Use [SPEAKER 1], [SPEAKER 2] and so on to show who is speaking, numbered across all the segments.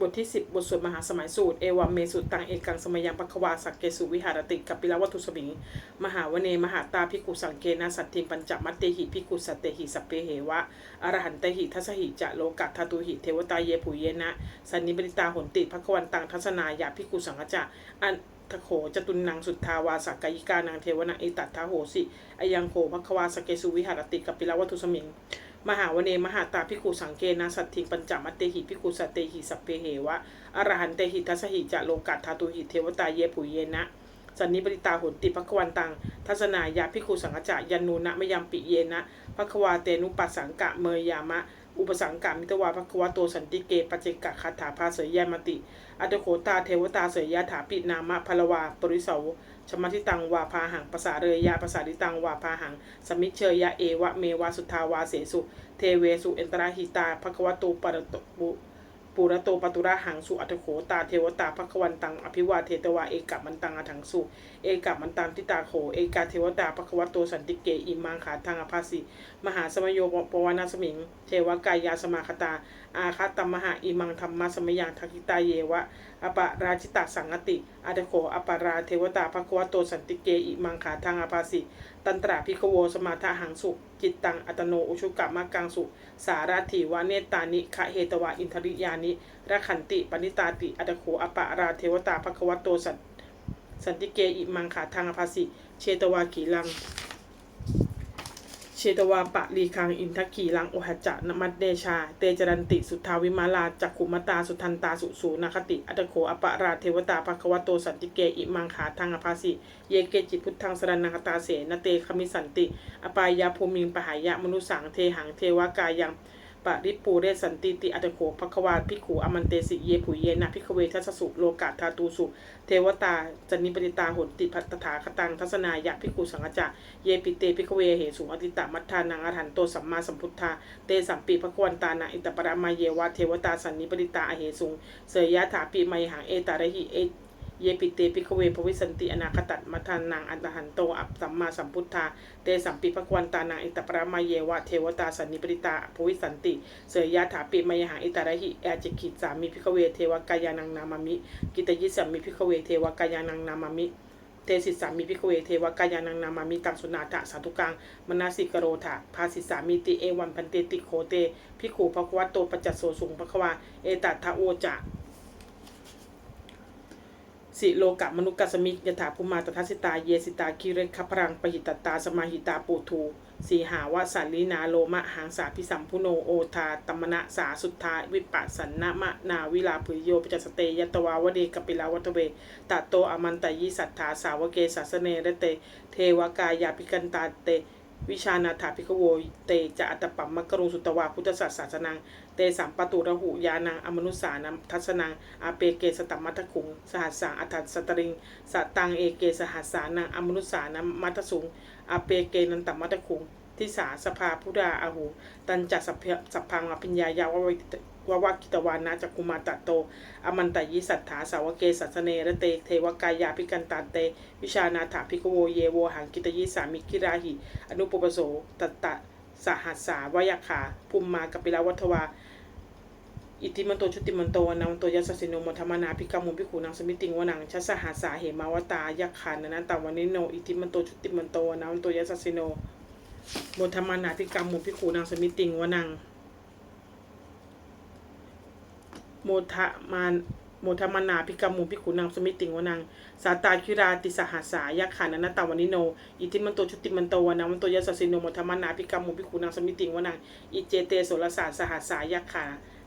[SPEAKER 1] บทที่ 10 บทสวดมหาสมัยสูตร เอวาเมสุตังเอกังสมยังปะควาสักเกสุวิหารติกัปปิลวัตุสมิง มหาวเน มหาตาพิกุสังเกนะสัตถิปัญจมัตเตหิพิกุสัตเตหิสัพเพเหวะอรหันเตหิทัสหิจะโลกัตทตุหิเทวตาเยปุเยนะสันนิบริตาหนติภควันตังทัศนายาพิกุสังฆจะอันทโขจตุนังสุทธาวาสักกายิกานังเทวนาอิตัตถาโหสิอยังโขภควาสกเกสุวิหารติกัปปิลวัตุสมิง มหาวเนมหาตาพิกุสังเกนะสัตถิงปัญจมัตเตหิพิกุสัตเตหิสัพเพเหวะอรหันเตหิทัสหิจะโลกัตทาตุหิเทวตาเยปุเยนะสันนิบริตาหนติภควันตัง ทัศนายาพิคุสังฆจะยันนูนะมยามปิเยนะภควาเตนุปัสสังกะเมยยามะ อุปสังกะมิตวาภควาโตสันติเกปเจกะคาถาภาเสยยามติอัตโขตาเทวตาเสยยาถาปินามะพลวาปริเสาว ชมาทิตังวาพาหังภาษาเรยยาภาษาดิตังวาพาหัง สมิเชยยะเอวะเมวาสุทาวาเสสุ เทเวสุเอนตราหิตาภควโตปรตปุปุระโตปตุระหังสุอัตโขตาเทวตาภควันตังอภิวาเทตวาเอกมันตังอถังสุเอกมันตังทิตาโขเอกาเทวตาภควโตสันติเกอิมังขาทางอภาสิมหาสมโยปวานาสมิง เทวกายาสมาคตาอาคาตมหาอิมังธรรมสมยังทักิตาเยวะอปราชิตาสังติอัตโขอปาราเทวตาภควโตสันติเกอิมังขาทางอภาสิตันตราพิคโวสมาทาหังสุจิตตังอัตโนอุชุกะมะกังสุ สาราถิวาเนตานิคะเหตวาอินทริยานิระขันติปณิตาติอัตโขอปาราเทวตาภควโตสันสันติเกอิมังขาทางอภาสิเชตวาขีลัง เชตวาปะลีคังอินทกีลังโอหจจะนมัดเดชา เตจรันติสุทาวิมาลาจักขุมตาสุทันตาสุสูนาคติอัตโขอปราเทวตาภควโตสันติเกอิมังขาทางอภาสิเยเกจิพุทธังสรนังคตาเสนเตคมิสันติ อปายาภูมิงปหายะมนุสังเทหังเทวกายัง ปริปูเรสันติติอัตโขภควาพิขูอมันเตสิเยผุเยนะพิขเวทัสสุโลกาธาตูสุ เทวตาจนิปริตาหนติพัตถาคตังทัศนายะพิกุสังฆจะเยปิเตพิขเวเหสุงอติตามัทธานังอรหันโตสัมมาสัมพุทธาเตสัมปีภควันตานาอิตปรามาเยวะเทวตาสันนิปริตาอเหสุงเสยยะถาปิไมหังเอตาระหิเอ เยปิเตปิขเวภวิสันติอนาคตัดมัทานังอันตหันโตอัปสัมมาสัมพุทธาเตสัมปิภควันตานังอิตปรามาเยวะเทวตาสันนิปริตาภวิสันติ เสยยะถาปิมยหังอิตาระหิแอจิกิจสามิพิขเวเทวกายานังนามามิ กิตยิสัมมิพิขเวเทวกายานังนามามิเตสิสามิพิขเวเทวกายานังนามามิตังสุนาถะสาธุกังมนาสิกโรธาภาสิสามิติเอวันพันเตติโคเตพิขูภควตโตปัจจโสสุงภควาเอตัทธะโอจะ สิโลกะมนุกัสมิยถาภูมาตทัสิตา เยสิตาคิเรคพรังปหิตตา สมาหิตาปูทูสีหาวะสันลินาโลมะหังสาพิสัมพุโนโอทาตมณะสาสุทธาวิปัสสันนมะนาวิลาภุโยปจัสเตยตวาวเดกปิลาวัตเวตตโตอมันตยิสัทธาสาวเกสัสเนระเต เทวกายาปิกันตาเต วิชานาถาภิกโวเตจะอัตตปัมมะกรุงสุตวาพุทธศาสสนัง เตสัมปตุระหุยานังอมนุสานัมทัศนังอาเปเกสตัมมัทคุง สหัสสังอัฏฐสตริงสตังเอเกสหัสสานังอมนุสานัมมัทสุงอาเปเกนันตัมมัทคุง ทิสาสภาพุทธาอาหู ตันจัสสพเพสัพพังอภิญญายาววิ ตววกิตวานาจักกุมาตตโต อมันตยิสัทธาสาวเกสัสเนระเต เทวกายาพิกันตาเต วิชานาถาภิกโวเยโวหังกิตยิสามิกิราหิ อนุปปโสตตะสหัสสาวายขาภูมิมากปิลาวัทวาอิติมันโตชุติมันโตนังโตยัสสสิโนมธรรมนาภิกามุภิขุนังสมิติงวนังชัสสหัสสาเหมาวตายักขานันตาวันนิโนอิติมันโตชุติมันโตนังโตยัสสสิโนโมธรรมนาภิกามุภิขุนังสมิติงวนัง โมทะมานโมทมนาพิกามูพิขุนังสมิติงวนัง สาตาคิราติสหัสายขานันตาวานิโน อิทิมันโตชุติมันโตวนัมันโตยัสสิโนโมทมนาพิกามูพิขุนังสมิติงวนัง อิเจเตโสรสาสหัสสายขา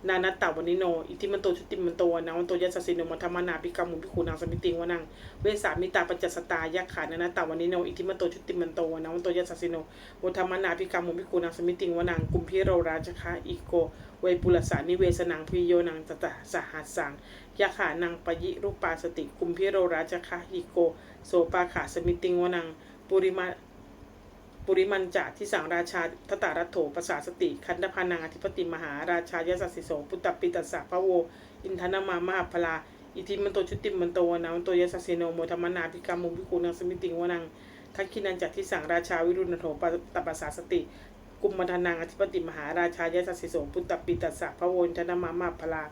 [SPEAKER 1] นานัตตาวานิโน อิทิมันโตชุติมันโตนังมันโตยัสสสิโนโมทมนาพิกามูพิขุนังสมิติงวนัง เวสามิตาปัจจสตายขานันตาวานิโน อิทิมันโตชุติมันโตนังมันโตยัสสสิโนโมทมนาพิกามูพิขุนังสมิติงวนัง กุมพิโรราชคะอีโก เวปุลสานิเวสนังพิโยนังตตะสหัสสังยะขานังปยิรูปาสติ กุมพิโรราชคะหิโก โสปาขาสมิติงวนัง ปุริมา ปุริมันจะที่สังราชาทตารัตโถภาษาสติ คันธพานังอธิปติมหาราชายสัสสิโสปุตตปิตัสสะพะโว อินทนามามหาพลาอิทิมันโตชุติมันโตวนามันโตยสัสสิโนโมธรรมนาภิกรรมมุพิคูนังสมิติงวนังทักขินันจักที่สังราชาวิรุณโถปตปัสสาสติ กุมมันทนังอธิปติมหาราชายสัสสิโสปุตตปิตัสสะพะโวอินทนามามหาพลา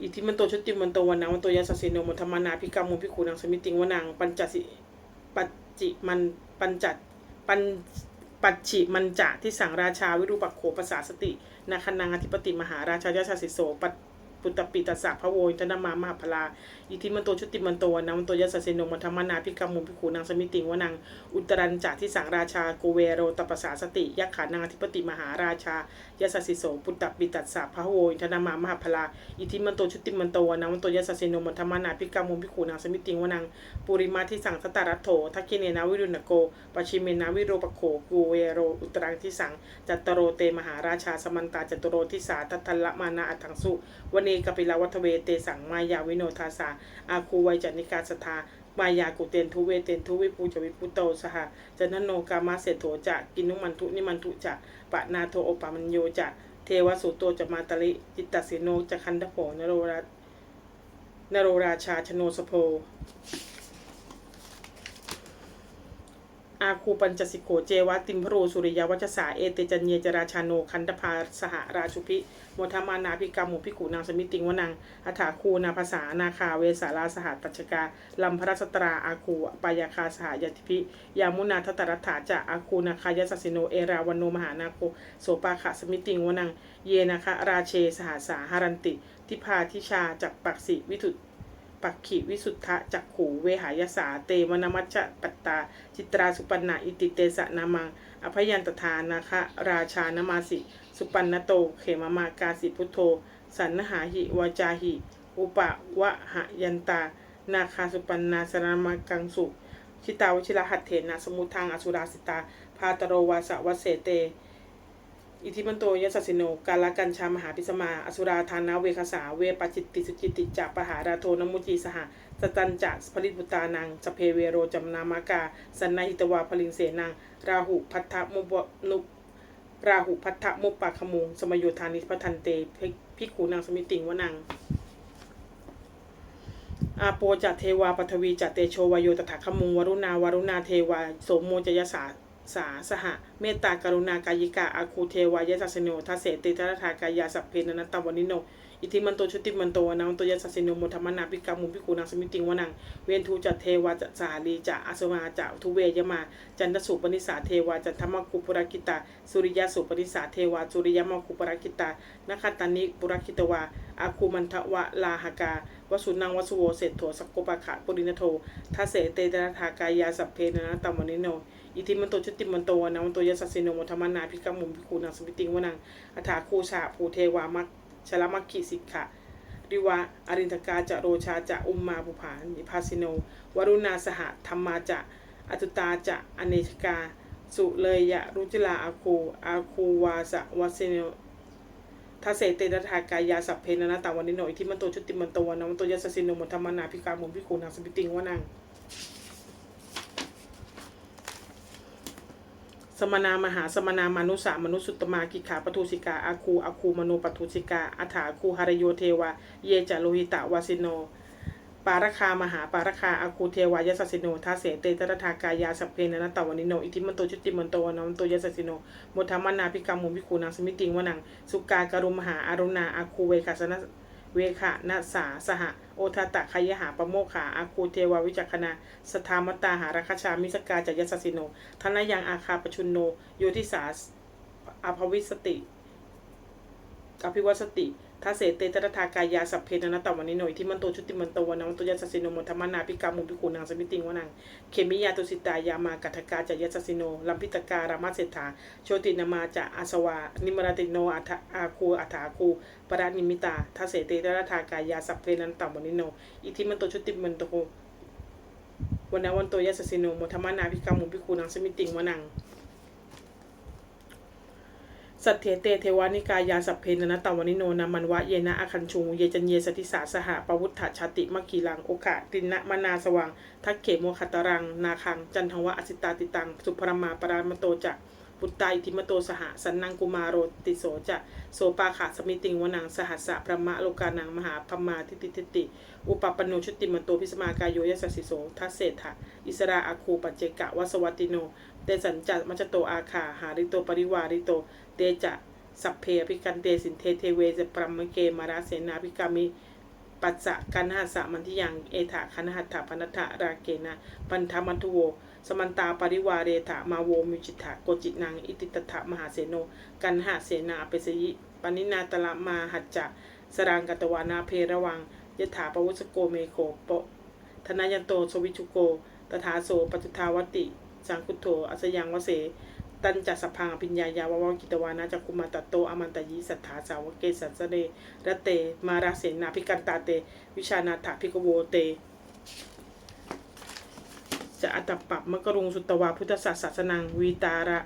[SPEAKER 1] อิทิมันโตชุติมันโตวันนังวันโตยาสสสิโนโมธรรมานาพิกามุพิคูนังสมิติงวนังปัญจสิปัจ จิมันปัญจัดปัญปัจฉิมันจะที่สังราชาวิรูปักโขภาษาสตินาคนังอธิปติมหาราชายาชาสิโสปัต ปุตตปิตัสสะพระโวยธนามามหาพลา อิทิมันโตชุติมันโตนนังวันโตยาสสสิโนมนธรรมนาพิกามุพิคูนังสมิติงวนังอุตรันจะที่สังราชาโกเวโรตปสาสติยักขานังอธิปติมหาราชายาสสิโสปุตตปิตัสสะพระโวยธนามามหาพลา อิทิมันโตชุติมันโตนังวันโตยะสสเสโนมันธรรมนาพิกามุพิคูนางสมิติงวนังปุริมาทิสังสตารัตโถทักคิเนนาวิรุณโกปชิเมนาวิโรปโขกูเวโรอุตรังทิสังจัตตโรเตมหาราชาสมันตาจัตตโรทิสาทัตทลละมานาอัตถังสุวเนกปิลวัทเวเตสังมายาวิโนทาสาอาคูไวจันิกาสทามายากุเตนทุเวเตนทุวิปูจวิปุโตสหจันนโนกามาเสโถจะกินุมันทุนิมันทุจะปะนาโทโอปามัญโยจะเทวสุโตจะมาตลิจิตตสิโนจะคันทโผนโรรานโรราชาชโนสโพ อาคูปัญจสิโกเจวะติมพโรสุริยวัชสาเอเตจันเยจราชาโนคันธพาสหราชุพิโมทมานาพิกามุพิกุนางสมิติงวนังอัฐาคูนาภาษานาคาเวสาราสหตัชกาลัมพรสตราอาคูปายาคาสหยติพิยามุนาทตรัฐาจะอาคูนาคายสสิโนเอราวันโนมหานาโคโสปาขะสมิติงวนัง เยนะคะราเชสหสาหารันติ ทิพาทิชาจักปักสิวิทุ ปักขิวิสุทธะจักขูเวหายสาเตวนมัจจะปัตตา จิตราสุปันนาอิติเตสะนามัง อภยันตทานาคะ ราชานมาสิ สุปันนโต เขมมากาสิพุทโธ สันนหาหิวาจาหิ อุปะวะหยันตา นาคาสุปันนาสนามากังสุ ชิตาวชิรหัตเถนะสมุทางอสุราสิตา พาตโรวาสวัเสเต อิทิมันโตยสสสิโนกาลกัญชามหาพิสมา อสุราธานาเวคสาเวปจิตติสุจิติจาปหาราโทนมุจีสหสตันจะผลิตบุตานังสเพเวโรจำนามากาสันนาหิตวาพลิงเสนังราหุพัทธมุบนุราหุพัทธมุปปะขมุงสมโยธานิพัทันเตพิกขูนางสมิติงวนังอาโปจะเทวาปทวีจะเตโชวายโยตถาคมุงวรุณาวรุณาเทวาโสมโมจยสาสาสหเมตตากรุณากายิกาอาคูเทวายสัสสโนทัสเสติทรทากายาสัพเพนนัตตวนิโน อิทิมันโตชุติมันโตวนังโตยสัสสิโนมธรรมนาปิกามุปิกูนังสมิติงวนัง เวนทูจะเทวาจะสาลีจะอสมาจะทุเวยมา จันทสุปนิสาเทวาจันทมกุปุรกิตา สุริยสุปนิสาเทวาสุริยมกุปุรกิตานัคตันิปุรกิตวาอาคูมันทวะลาหกาวสุนังวสุโวเศรษโถสกโกปะขะปุรินโททัสเสเตตรทากายาสัพเพนนัตตวนิโน อิทิมันโตชุติมันโตนังวันโตยสัสสิโนมธรรมนาพิกามุมพิคูนังสมิติงวนังอัฐาคูชาภูเทวามัคชลมัคคิสิกขะริวะอรินทกาจะโรชาจะอุมมาบุภานิพาสิโน วรุณาสหธรรมาจะอตุตาจะอเนชกา สุเลยยะรุจิลาอาคูอาคูวาสะวาเซโนทัสเสเตระทากายาสัพเพนนาตาวันนิโนอิทิมันโตชุติมันโตวันนังวันโตยัสสิโนมธรรมนาพิกามุมพิคูนังสมิติงวนัง สมนามหาสมนามนุสามนุสุตตมากิขาปทุสิกาอาคูอาคูมโนปทุสิกาอัฐาคูหารโยเทวาเยจาโลหิตะวาสิโน ปารคามหาปารคาอาคูเทวายสัสสิโนทัสเสเตตระทากายาสัพเพนนตวานิโนอิทิมันโตชุติมันโตวนันโตยสัสสิโนโมทามานาพิกามุมิคูนังสมิติงวนังสุกากรุมหาอารุณาอาคูเวคัสนะ เวขะนาสาสหโอทาตะขยหาปโมขาอาคูเทวาวิจักขณาสธามตาหาราคชามิสกาจยสสิโนทนยังอาคาปชุนโนโยทิสาอภวิสติอภิวัสติ ทัเสเตตระทากายาสัพเพนนตวันนิโนยที่มันโตชุติมันโตวันนันโตยัสสิโนมธรรมนาพิกามุพิคูนางสมิติงวนังเขมิยาตุสิตายามากัทกาจยัสสิโนลัมพิตการามาเศรษฐาโชตินามาจะอาสวานิมรติโนอัฐอาคูอัฐาคูปรานิมิตาทัเสเตตระทากายาสัพเพนันตวันนิโนอิทิมันโตชุติมันโตวันนวันโตยัสสิโนมธรรมนาพิกามุพิคูนางสมิติงวนัง สัตเถเตเทวานิกายาสัพเพนนะตวานิโนนามันวะเยนะอคันชุงเยจันเยสติสาสหปวุฒชชาติมกีลังโอกาตินะมนาสว่าง ทักเขโมคตรัง นาคัง จันทวะอสิตาติตัง สุพรมาปรามโตจะ ปุตตาอิทิมโตสหสันนังกุมารโรติโสจะโสปาขาสมิติงวนังสหัสสะพระมะโลกานังมหาพมาทิติทิติ อุปปปโนชุติมโตพิสมากายโยยสสสิโสทัสเศถะอิสราอาคูปัจเจกะวสวัติโน เตสัญจัตมัจโตอาคาหาริโตปริวาริโต เตจะสัพเพอภิกันเตสินเทเทเวจะปรัมเกมาราเสนาภิกามิปัสสะกันหาสะมันทิยังเอถาคันหัตถะพนัตถะราเกนะปันธมัทุโว สมันตาปริวาเรถามาโวมิจิตะโกจินังอิติตถะมหาเสโน กันหาเสนาเปสยิปนินาตละมาหัจจะสรังกตวานาเพระวังยถาปวุสโกเมโคปะธนายันโตสวิชุโก ตถาโสปัจจุทาวติ สังคุโธอัสยังวเส ตันจัสพังอภิญญายาววกิตวานาจักกุมาตโตอมันตยิสัทธาสาวเกสัสเรระเต มาราเสนาภิกันตาเต วิชานาถาภิกโวเต จะอัตปับมกรุงสุตตวาพุทธศาสสนังวีตาระ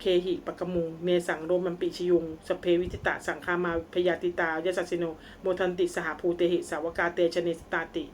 [SPEAKER 1] เคหิปกะมุงเมสังโรมันปิชยุงสเพวิจิตาสังคามาพยาติตายสัสสิโนโมทันติสหภูเตหิสาวกาเตชเนสตาติ